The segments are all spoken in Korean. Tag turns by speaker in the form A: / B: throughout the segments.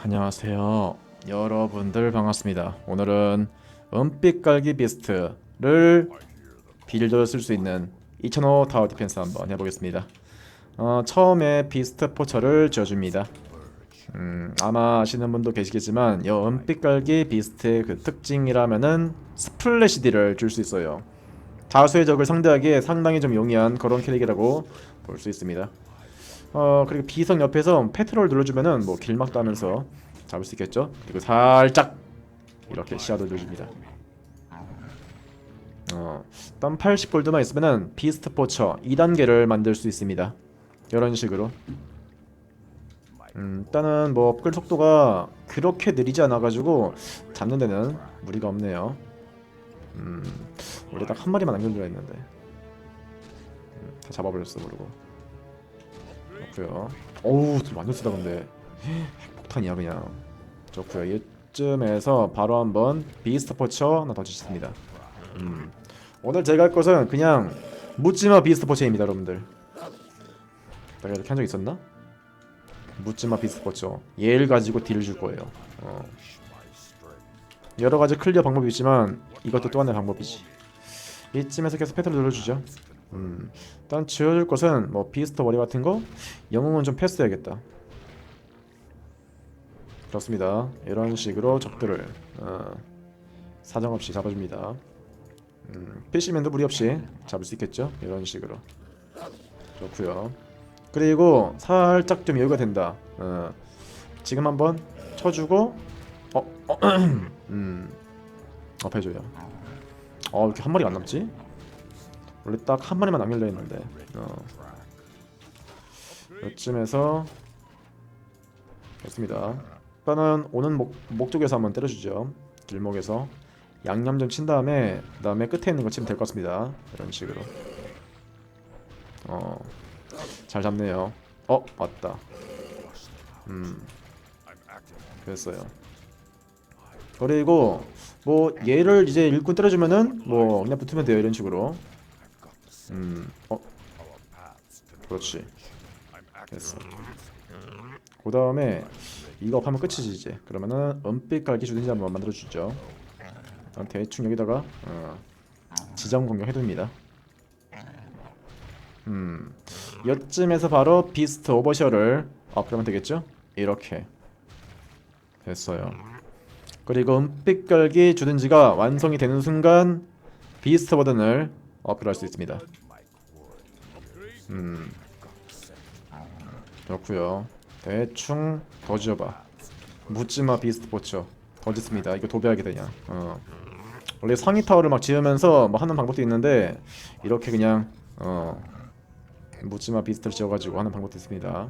A: 안녕하세요. 여러분들 반갑습니다. 오늘은 은빛 깔기 비스트를 빌드로 쓸 수 있는 2005 타워 디펜스 한번 해보겠습니다. 어, 처음에 비스트 포처를 지어줍니다. 음, 아마 아시는 분도 계시겠지만 이 은빛 깔기 비스트의 그 특징이라면은 스플래시 딜을 줄수 있어요. 다수의 적을 상대하기에 상당히 좀 용이한 그런 캐릭이라고 볼 수 있습니다. 어 그리고 비성 옆에서 패트롤 눌러주면은 뭐 길막도 하면서 잡을 수 있겠죠. 그리고 살짝 이렇게 시야도 눌러줍니다. 어 일단 80골드만 있으면은 비스트 포처 2단계를 만들 수 있습니다. 이런 식으로. 음, 일단은 뭐 업글 속도가 그렇게 느리지 않아가지고 잡는 데는 무리가 없네요. 음, 원래 딱 한 마리만 남겨두려 했는데 음, 다 잡아버렸어 모르고. 좋고요. 어우 좀 완전 쓰다 근데 핵폭탄이야 그냥. 좋고요. 이쯤에서 바로 한번 비스트 포처 하나 더 짓습니다. 음. 오늘 제가 할 것은 그냥 묻지마 비스트 포처입니다 여러분들. 내가 이렇게 한 적 있었나? 묻지마 비스트 포처. 얘를 가지고 딜을 줄 거예요. 어. 여러 가지 클리어 방법이 있지만 이것도 또 하나의 방법이지. 이쯤에서 계속 패턴을 눌러주죠. 음, 일단 지어줄 것은 뭐 비스터 머리 같은 거 영웅은 좀 패스해야겠다. 그렇습니다. 이런 식으로 적들을 어, 사정없이 잡아줍니다. 음, PC맨도 무리 없이 잡을 수 있겠죠? 이런 식으로 좋고요. 그리고 살짝 좀 여유가 된다. 어, 지금 한번 쳐주고 어, 어 음, 업 해줘요. 어 이렇게 한 마리가 안 남지? 원래 딱 한 마리만 남길려 했는데. 어. 이쯤에서 됐습니다. 일단은 오는 목, 목쪽에서 한번 때려주죠. 길목에서 양념 좀 친 다음에 그 다음에 끝에 있는 거 치면 될 것 같습니다. 이런 식으로. 어잘 잡네요. 어 맞다. 음. 됐어요. 그리고 뭐 얘를 이제 일꾼 때려주면은 뭐 그냥 붙으면 돼요 이런 식으로 음, 어, 그렇지. 됐어. 그 다음에 이거 하면 끝이지 이제. 그러면은 은빛 갈기 주든지 한번 만들어 주죠. 대충 여기다가 어, 지점 공격 해둡니다. 음, 이쯤에서 바로 비스트 오버셔를 업그레이면 되겠죠? 이렇게 됐어요. 그리고 은빛 갈기 주든지가 완성이 되는 순간 비스트 버튼을 업그레이드할 수 있습니다. 음 좋고요. 대충 더 지어봐. 묻지마 비스트 포처 더 짓습니다. 이거 도배하게 되냐? 어. 원래 상위 타워를 막 지으면서 뭐 하는 방법도 있는데 이렇게 그냥 어 묻지마 비스트를 지어가지고 하는 방법도 있습니다.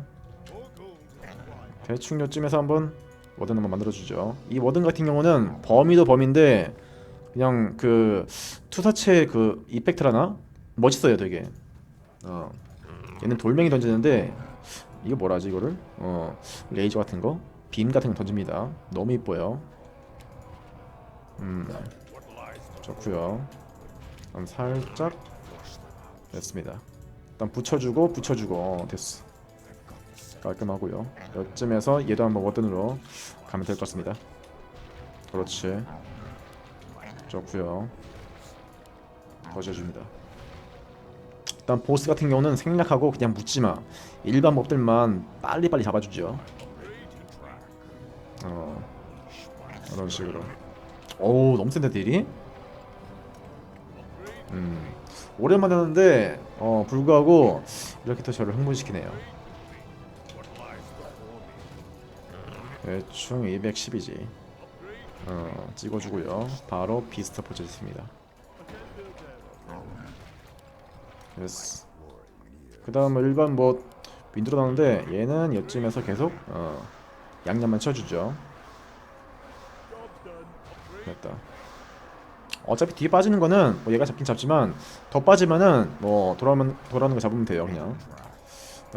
A: 대충 요쯤에서 한번 워든 한번 만들어주죠. 이 워든 같은 경우는 범위도 범인데 그냥 그 투사체 그 이펙트라나 멋있어요 되게. 어 얘는 돌멩이 던지는데 이거 뭐라지 이거를 어 레이저 같은 거, 빔 같은 거 던집니다. 너무 이뻐요. 음 좋고요. 그럼 살짝 됐습니다. 일단 붙여주고 붙여주고 어, 됐어. 깔끔하고요. 이쯤에서 얘도 한번 워든으로 가면 될 것 같습니다. 그렇지. 좋고요. 더 지어줍니다. 일단 보스 같은 경우는 생략하고 그냥 묻지마. 일반 몹들만 빨리빨리 잡아주죠. 어 이런 식으로. 오 너무 센데 딜이? 음 오랜만에 하는데 어 불구하고 이렇게 또 저를 흥분시키네요. 대충 210이지. 어, 찍어주고요. 바로 비스트 포즈 있습니다. 됐어. 그 다음 일반 뭐 윈드로 나오는데 얘는 이쯤에서 계속 어, 양념만 쳐주죠. 됐다. 어차피 뒤에 빠지는 거는 뭐 얘가 잡긴 잡지만 더 빠지면은 뭐 돌아오면 돌아오는 거 잡으면 돼요 그냥.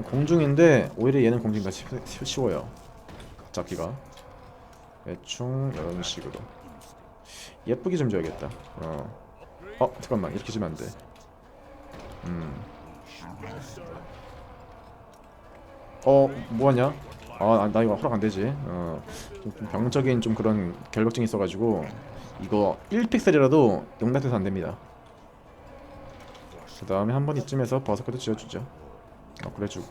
A: 공중인데 오히려 얘는 공중이 더 쉬워요. 잡기가. 대충 이런 식으로 예쁘게 좀 줘야겠다. 어. 어 잠깐만 이렇게 주면 안 돼. 음. 어 뭐하냐? 아, 나 이거 허락 안 되지. 어, 좀, 좀 병적인 좀 그런 결벽증이 있어가지고 이거 1픽셀이라도 용납돼서 안 됩니다. 그 다음에 한 번 이쯤에서 버섯까지 지어주죠. 업그레이드주고.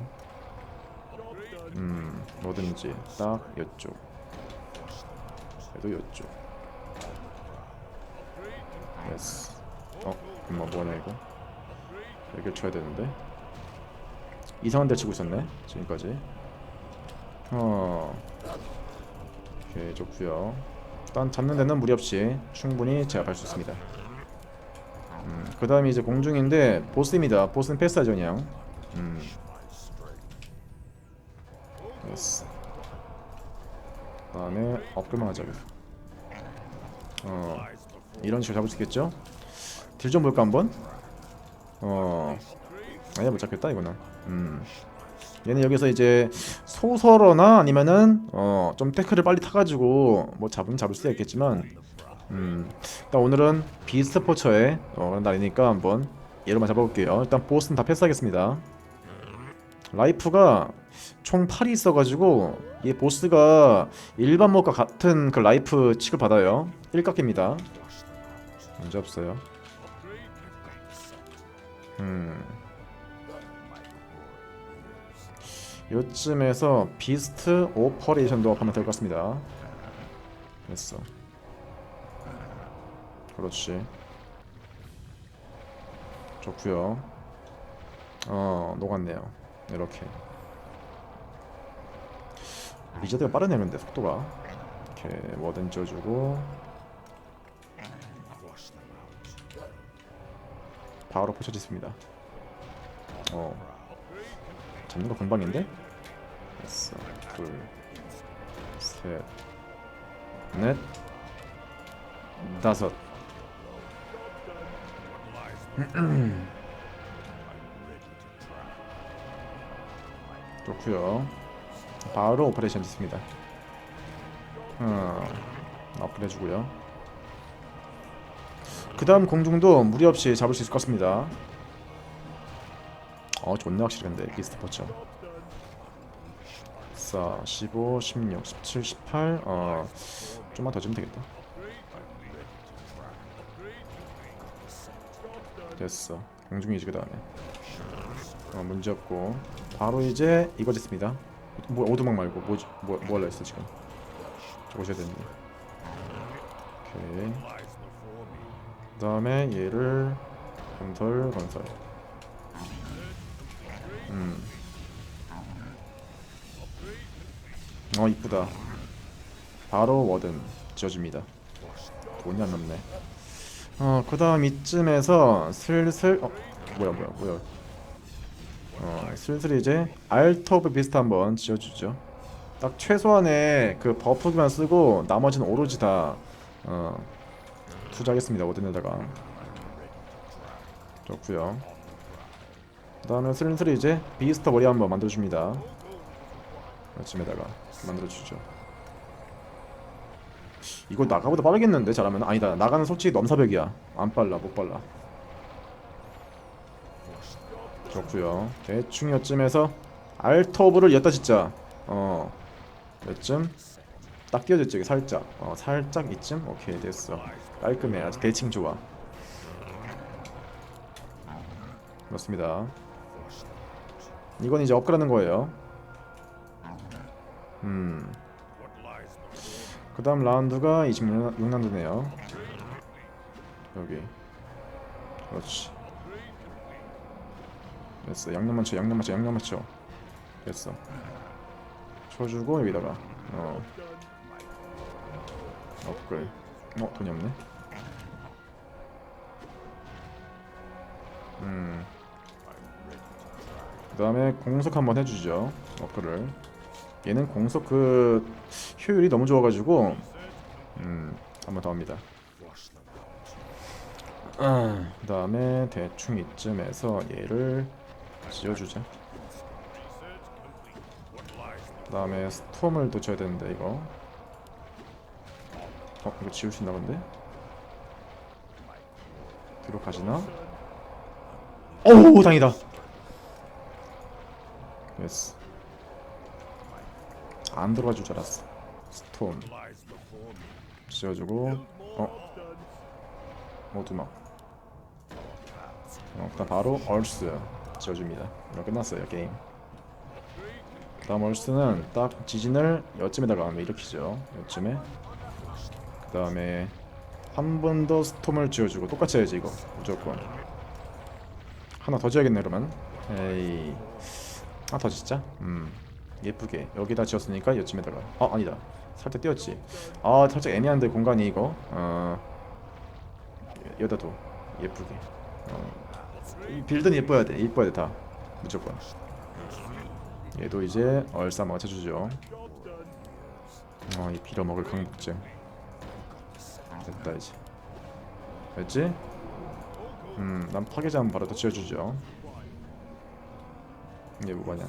A: 음, 뭐든지 딱 이쪽. 그래도 이쪽. 예스. 어, 엄마 뭐하냐 이거? 여기 쳐야 되는데. 이상한 데 치고 있었네 지금까지. 어. 오케이 좋고요. 일단 잡는 데는 무리 없이 충분히 제압할 수 있습니다. 음, 그 다음에 이제 공중인데 보스입니다. 보스는 패스하죠 그냥. 음. 예스. 그 다음에 업글만 하자. 계속. 어. 이런 식으로 잡을 수 있겠죠? 딜 좀 볼까 한번? 어. 아니야 못 잡겠다 이거는. 음. 얘는 여기서 이제 소설어나 아니면은 어좀 태클을 빨리 타가지고 뭐 잡으면 잡을 수도 있겠지만 음 일단 오늘은 비스트 포처의 어, 그런 날이니까 한번 얘로만 잡아볼게요 일단 보스는 다 패스하겠습니다 라이프가 총 8이 있어가지고 이 보스가 일반 몹과 같은 그 라이프 취급 받아요 1깎입니다 문제 없어요 음 요쯤에서 비스트 오퍼레이션도 하면 될 것 같습니다. 됐어. 그렇지. 좋구요. 어, 녹았네요. 이렇게. 리저드가 빠르네 근데 속도가. 이렇게 뭐든 쪄주고 바로 포쳐짓습니다. 어. 잡는 거 금방인데? 됐어 둘셋넷 다섯 좋구요 바로 오퍼레이션 짓습니다. 어, 업그레이드 주고요. 그 다음 공중도 무리 없이 잡을 수 있을 것 같습니다. 어 좋네 확실히 근데. 비스트 포처 4, 15, 16, 17, 18 어... 좀만 더 주면 되겠다. 됐어. 공중이지 그 다음에. 어 문제없고. 바로 이제 이거 짓습니다 뭐 오두막 말고 뭐, 뭐, 뭐 할라 했어 지금 해야 되는데 오케이 그 다음에 얘를 건설 건설 음. 어 이쁘다. 바로 워든 지어줍니다. 돈이 안 남네. 어 그 다음 이쯤에서 슬슬 어 뭐야 뭐야 뭐야. 어 슬슬 이제 알터브 비스트 한번 지어주죠. 딱 최소한의 그 버프기만 쓰고 나머지는 오로지 다. 어, 투자하겠습니다 워든에다가. 좋고요. 그 다음에 슬슬 이제 비스터 머리 한번 만들어줍니다. 아침에다가 만들어주죠. 이거 나가보다 빠르겠는데 잘하면? 아니다. 나가는 솔직히 넘사벽이야. 안 빨라 못 빨라 좋구요 대충 여쯤에서 알터브를 엿다 짓자 어 몇쯤 딱 여기 살짝 어 살짝 이쯤 오케이 됐어 깔끔해 아주 대칭 좋아 그렇습니다 이건 이제 업그레이드하는 거예요. 음. 그 다음 라운드가 26라운드네요. 여기. 그렇지. 됐어. 양념 맞춰, 양념 맞춰, 양념 맞춰. 됐어. 쳐주고 여기다가 어. 업그레이드. 어, 돈이 없네. 음. 그 다음에 공속 한번 해주죠 어플을 얘는 공속 그 효율이 너무 좋아가지고 음 한번 더 합니다 아, 그 다음에 대충 이쯤에서 얘를 지어주자 그 다음에 스톰을 또 줘야 되는데 이거. 어 이거 있나 본데? 뒤로 가지나? 오우 다행이다. 됐어 안 들어갈 줄 알았어. 스톤 지어주고 어. 모두막. 어, 그다음 바로 얼스 지어줍니다. 이렇게 끝났어요 게임. 그다음 얼스는 딱 지진을 여쯤에다가 일으키죠. 여쯤에. 그 다음에 한 번 더 스톰을 지어주고 똑같이 해야지 이거. 무조건. 하나 더 지어야겠네 그러면. 에이. 하나 더 짓자? 음. 예쁘게. 여기다 지었으니까 여쯤에다가. 아 아니다. 살짝 띄었지. 아 살짝 애매한데 공간이 이거. 어. 여기다 도 예쁘게. 어. 이 빌드는 예뻐야 돼 예뻐야 돼다. 무조건. 얘도 이제 얼싸 맞춰주죠. 어이 빌어먹을 강북증. 됐다 이제. 됐지? 음난 파괴자 한번 바로 더 지어주죠. 이게 뭐가냐.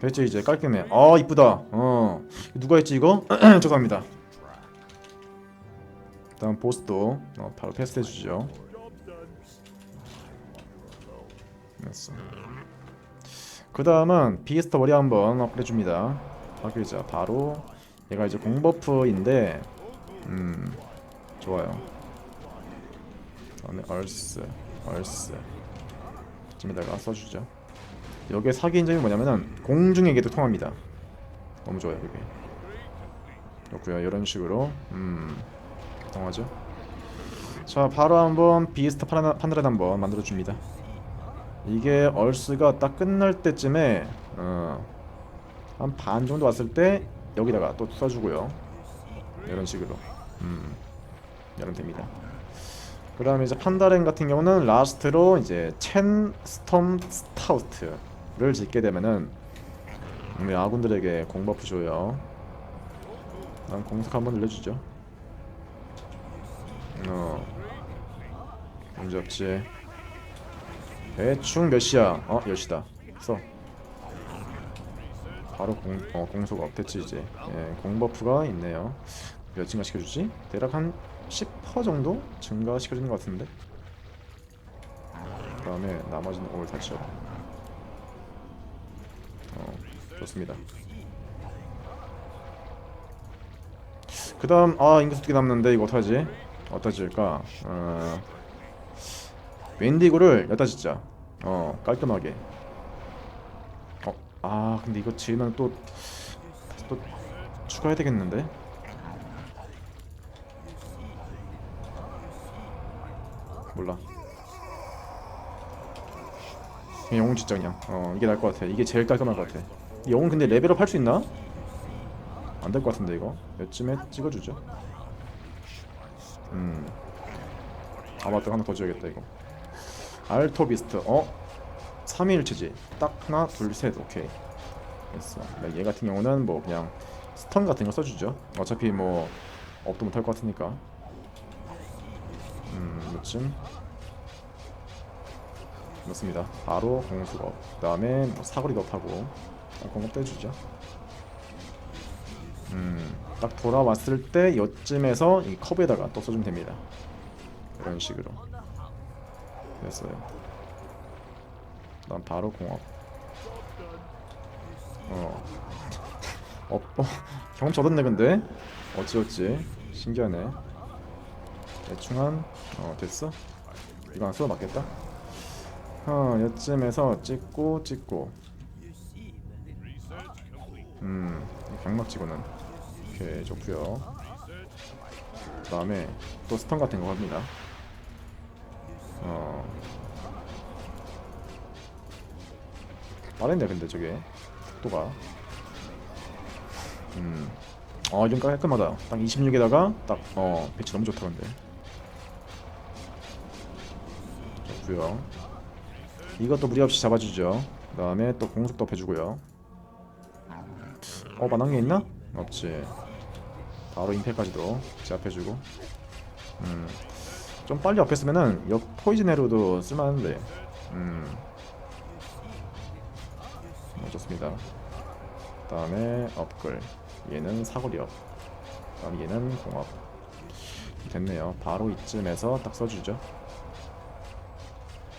A: 됐지 이제 깔끔해. 아 이쁘다. 어. 누가 했지 이거? 죄송합니다. 다음 보스도 어, 바로 패스해주죠 됐어. 그 다음은 비스터 머리 한번 업그레이드 줍니다. 파괴자. 바로 얘가 이제 공버프인데 음 좋아요. 다음에 얼스 얼스. 쯤에다가 써주죠. 여기에 사기인 점이 뭐냐면은 공중에게도 통합니다. 너무 좋아요 그게. 그렇고요. 이런 식으로 음 통하죠. 자 바로 한번 파라- 파늘을 한번 만들어 줍니다 이게 얼스가 딱 끝날 때쯤에 어, 한 반 정도 왔을 때 여기다가 또 써주고요. 이런 식으로. 음 이러면 됩니다. 그 다음에 이제 판다렌 같은 경우는 라스트로 이제 첸 스톰 스타우트를 짓게 되면은 우리 아군들에게 공버프 줘요. 난 공속 한번 늘려주죠. 어 문제 없지 대충 몇 시야? 어? 10시다 써 바로 공, 어, 공속 업됐지 이제 예, 공버프가 있네요 몇 증가 시켜주지? 대략 한 10% 정도 증가시켜주는 것 같은데 그 다음에 나머지는 올 다쳐 어 좋습니다 그 다음 아 인구수 두개 남는데 이거 어떡하지? 어디다 지을까? 어... 웬디고를 여기다 짓자. 어 깔끔하게. 어? 아 근데 이거 지으면 또 또 추가해야 되겠는데? 몰라. 그냥 영웅 짓자 그냥 어 이게 나을 것 같아. 이게 제일 깔끔할 것 같아. 이 영웅 근데 레벨업 할 수 있나? 안 될 것 같은데 이거? 몇쯤에 찍어주죠. 음. 아 맞다. 하나 더 지어야겠다 이거 알토비스트. 어? 3일체지. 딱 하나 둘 셋. 오케이. 됐어. 네, 얘 같은 경우는 뭐 그냥 스턴 같은 거 써주죠. 어차피 뭐 업도 못할 것 같으니까. 음 이쯤. 맞습니다. 바로 공수업. 그 다음에 뭐 사거리 업하고 공업 떼주죠. 음딱 돌아왔을 때 요쯤에서 이 컵에다가 또 써주면 됩니다. 이런 식으로 됐어요. 난 바로 공업. 어. 어, 어, 경험치 얻었네 근데. 어찌어찌. 신기하네. 대충 한 어, 됐어? 이거 안 써도 맞겠다. 어 여쯤에서 찍고 찍고. 음 강막 치고는 오케이 좋구요. 그 다음에 또 스턴 같은 거 합니다 빠른데 근데 저게. 속도가. 음. 어 이건 깔끔하다. 딱 26에다가 딱어 배치 너무 좋다 근데. 좋고요. 이것도 무리 없이 잡아주죠. 그 다음에 또 공속도 해주고요. 어 만한 게 있나? 없지. 바로 임팩까지도 제압해주고. 음. 좀 빨리 업했으면은 역 포이즈네로도 쓸만한데. 음. 어, 좋습니다. 그 다음에 업글. 얘는 사거리업. 그 다음 얘는 공업. 됐네요. 바로 이쯤에서 딱 써주죠.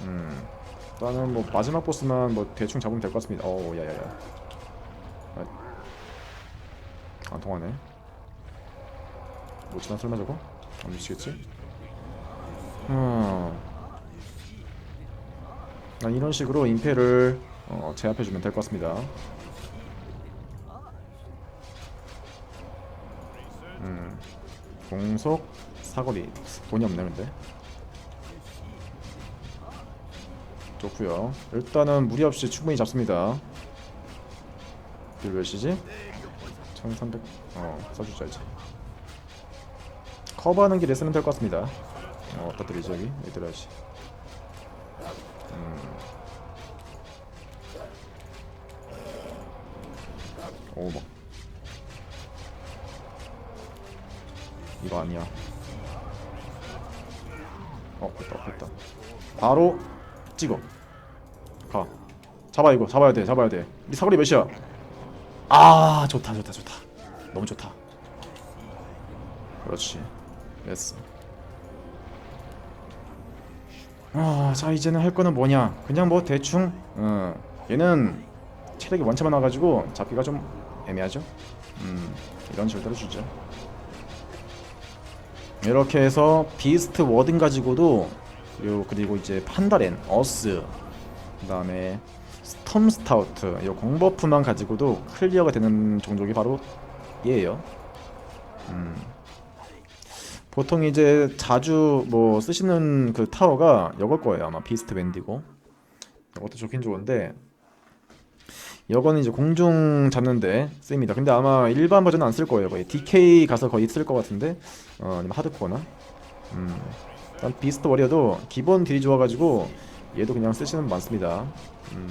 A: 음 일단은 뭐 마지막 보스만 뭐 대충 잡으면 될 것 같습니다. 어우 야야야. 통하네. 뭐 지나 설마 저거? 안 미치겠지? 음. 난 이런 식으로 임페를 어, 제압해주면 될 것 같습니다. 음. 공속 사거리. 돈이 없네 근데. 좋고요. 일단은 무리 없이 충분히 잡습니다. 딜 몇이지? 1300... 어 써주자 이제. 커버하는 길에 쓰면 될 것 같습니다. 어 드리지 여기? 여기 들어야 오 뭐. 이거 아니야. 어 됐다 됐다. 바로 찍어. 가. 잡아 이거. 잡아야 돼 잡아야 돼이 사거리 몇이야? 아 좋다 좋다 좋다. 너무 좋다. 그렇지. 됐어. 아자 이제는 할 거는 뭐냐? 그냥 뭐 대충 어 얘는 체력이 원체만 와가지고 잡기가 좀 애매하죠 음 이런 식으로 때려주죠 이렇게 해서 비스트 워든 가지고도 그리고 그리고 이제 판다렌, 어스, 그 다음에 스톰 스타우트 이 공버프만 가지고도 클리어가 되는 종족이 바로 얘예요. 음. 보통 이제 자주 뭐 쓰시는 그 타워가 이걸 거예요 아마 비스트 밴디고 이것도 좋긴 좋은데 이거는 이제 공중 잡는데 쓰입니다. 근데 아마 일반 버전은 안 쓸 거예요. 거의 DK 가서 거의 쓸 것 같은데 어, 아니면 하드코어나. 음. 일단 비스트 워리어도 기본 딜이 좋아가지고 얘도 그냥 쓰시는 분 많습니다. 음.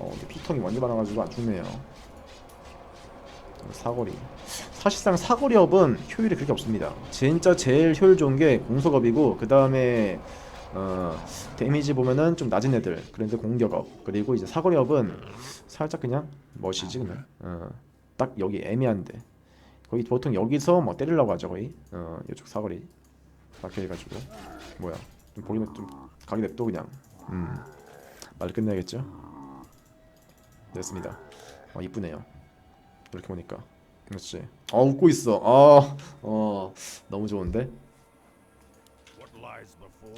A: 어, 근데 피통이 완전 많아가지고 안 죽네요. 사거리. 사실상 사거리업은 효율이 그렇게 없습니다. 진짜 제일 효율 좋은 게 공속업이고 그 다음에 어, 데미지 보면은 좀 낮은 애들 그런데 공격업 그리고 이제 사거리업은 살짝 그냥 멋이지 그냥. 어, 딱 여기 애매한데. 거의 보통 여기서 뭐 때리려고 하죠 거의. 어, 이쪽 사거리. 해가지고. 뭐야 좀 보기는 좀 가게 냅둬 그냥. 음말 끝내야겠죠? 됐습니다. 어 이쁘네요. 이렇게 보니까. 그렇지. 어 웃고 있어. 아어 너무 좋은데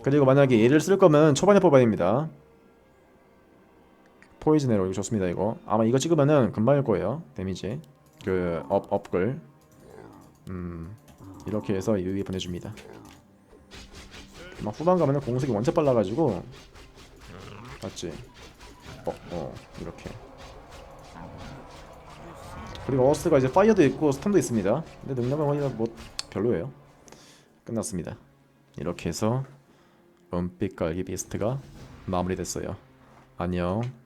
A: 그리고 만약에 얘를 쓸 거면 초반에 뽑아야 됩니다. 포이즌 에로 이거 좋습니다 이거. 아마 이거 찍으면은 금방일 거예요. 데미지. 그 업, 업글. 음. 이렇게 해서 유이 보내줍니다. 막 후반 가면은 공속이 원체 빨라가지고 맞지? 어, 어, 이렇게. 그리고 어스가 이제 파이어도 있고 스톰도 있습니다. 근데 능력은 거의 뭐 별로예요. 끝났습니다. 이렇게 해서 은빛 깔기 비스트가 마무리됐어요. 안녕.